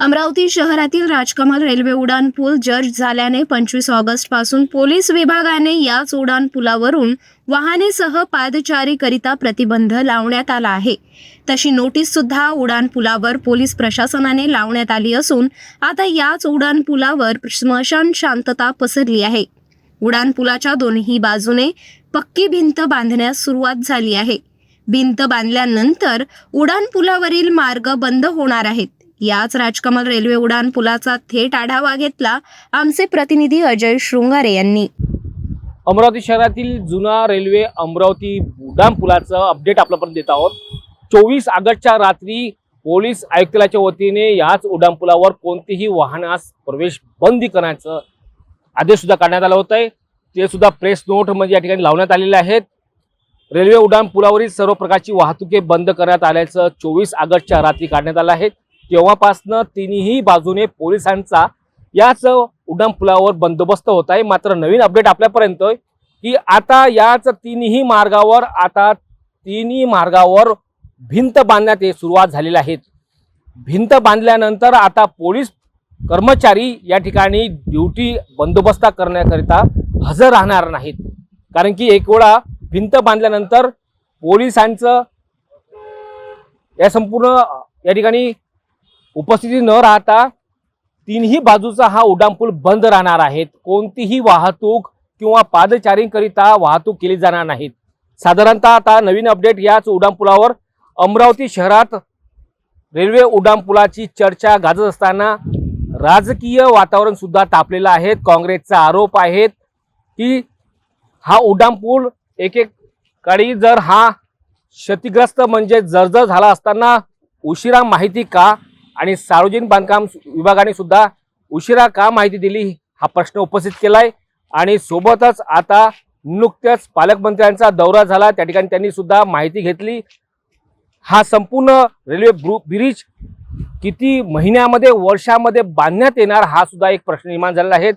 अमरावती शहरातील राजकमल रेल्वे उड्डाण पूल जर्ज झाल्याने पंचवीस ऑगस्टपासून पोलीस विभागाने याच उड्डाण पुलावरून वाहनेसह पादचारीकरिता प्रतिबंध लावण्यात आला आहे. तशी नोटीस सुद्धा उड्डाण पुलावर पोलीस प्रशासनाने लावण्यात आली असून आता याच उड्डाण पुलावर स्मशान शांतता पसरली आहे. उड्डाण पुलाच्या दोन्ही बाजूने पक्की भिंत बांधण्यास सुरुवात झाली आहे. भिंत बांधल्यानंतर उड्डाण पुलावरील मार्ग बंद होणार आहेत. याच राजकमल रेल्वे उड्डाण पुलाचा थेट आढावा घेतला आमचे प्रतिनिधी अजय शृंगारे यांनी. अमरावती शहरातील जुना रेल्वे अमरावती उड्डाण पुलाचं अपडेट आपल्यापर्यंत देत आहोत. चोवीस ऑगस्टच्या रात्री पोलीस आयुक्तालयाच्या वतीने याच उड्डाण पुलावर कोणतीही वाहनास प्रवेश बंदी करण्याचं आदेश सुद्धा काढण्यात आला होता ते सुद्धा प्रेस नोट म्हणजे या ठिकाणी लावण्यात आलेले आहेत. रेल्वे उड्डाण पुलावरील सर्व प्रकारची वाहतुके बंद करण्यात आल्याचं चोवीस ऑगस्टच्या रात्री काढण्यात आलं आहे. तेव्हापासनं तिन्ही बाजूने पोलिसांचा याच उड्डाणपुलावर बंदोबस्त होत आहे. मात्र नवीन अपडेट आपल्यापर्यंत आहे की आता याच तिन्ही मार्गावर आता तिन्ही मार्गावर भिंत बांधण्यात सुरुवात झालेली आहेत भिंत बांधल्यानंतर आता पोलीस कर्मचारी या ठिकाणी ड्युटी बंदोबस्त करण्याकरिता हजर राहणार नाहीत. कारण की एक वेळा भिंत बांधल्यानंतर पोलिसांचं या संपूर्ण या ठिकाणी उपस्थिती न राहता तिन्ही बाजूचा हा उड्डाणपूल बंद राहणार आहेत. कोणतीही वाहतूक किंवा पादचारींकरिता वाहतूक केली जाणार नाहीत. साधारणतः आता नवीन अपडेट याच उड्डाणपुलावर अमरावती शहरात रेल्वे उड्डाणपुलाची चर्चा गाजत असताना राजकीय वातावरण सुद्धा तापलेलं आहे. काँग्रेसचा आरोप आहेत की हा उड्डाणपूल एक एक काळी जर हा क्षतिग्रस्त म्हणजे जर्जर झाला असताना उशिरा माहिती का? आणि सार्वजनिक बांधकाम विभागाने सुद्धा उशिरा का माहिती दिली हा प्रश्न उपस्थित केला आहे आणि सोबतच आता नुकत्याच पालकमंत्र्यांचा दौरा झाला त्या ठिकाणी त्यांनी सुद्धा माहिती घेतली. हा संपूर्ण रेल्वे ब्रिज किती महिन्यामध्ये वर्षामध्ये बांधण्यात येणार हा सुद्धा एक प्रश्न निर्माण झालेला आहे.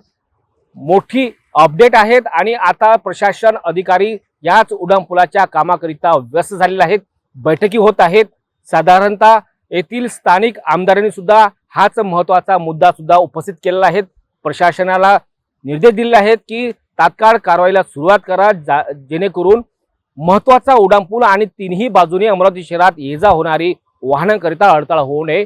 मोठी अपडेट आहेत आणि आता प्रशासन अधिकारी याच उड्डाणपुलाच्या कामाकरिता व्यस्त झालेले आहेत. बैठकी होत आहेत. साधारणतः येथील स्थानिक आमदारांनी सुद्धा हाच महत्त्वाचा मुद्दा सुद्धा उपस्थित केलेला आहे. प्रशासनाला निर्देश दिले आहेत की तात्काळ कारवाईला सुरुवात करा जा जेणेकरून महत्त्वाचा उड्डाणपूल आणि तिन्ही बाजूने अमरावती शहरात ये जा होणारी वाहनांकरिता अडथळा होऊ नये.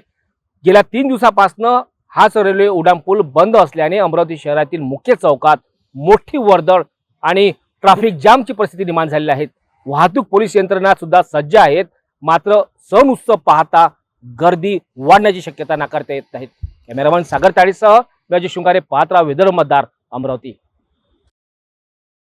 गेल्या तीन दिवसापासनं हाच रेल्वे उड्डाणपूल बंद असल्याने अमरावती शहरातील मुख्य चौकात मोठी वर्दळ आणि ट्रॅफिक जामची परिस्थिती निर्माण झालेली आहे. वाहतूक पोलीस यंत्रणा सुद्धा सज्ज आहेत. मात्र सण उत्सव पाहता गर्दी वाढण्याची शक्यता नाकारता येत नाहीत. कॅमेरामन सागर ताडीसह शिंगारे शृंगारे पात्रा विदर्भ मतदार अमरावती.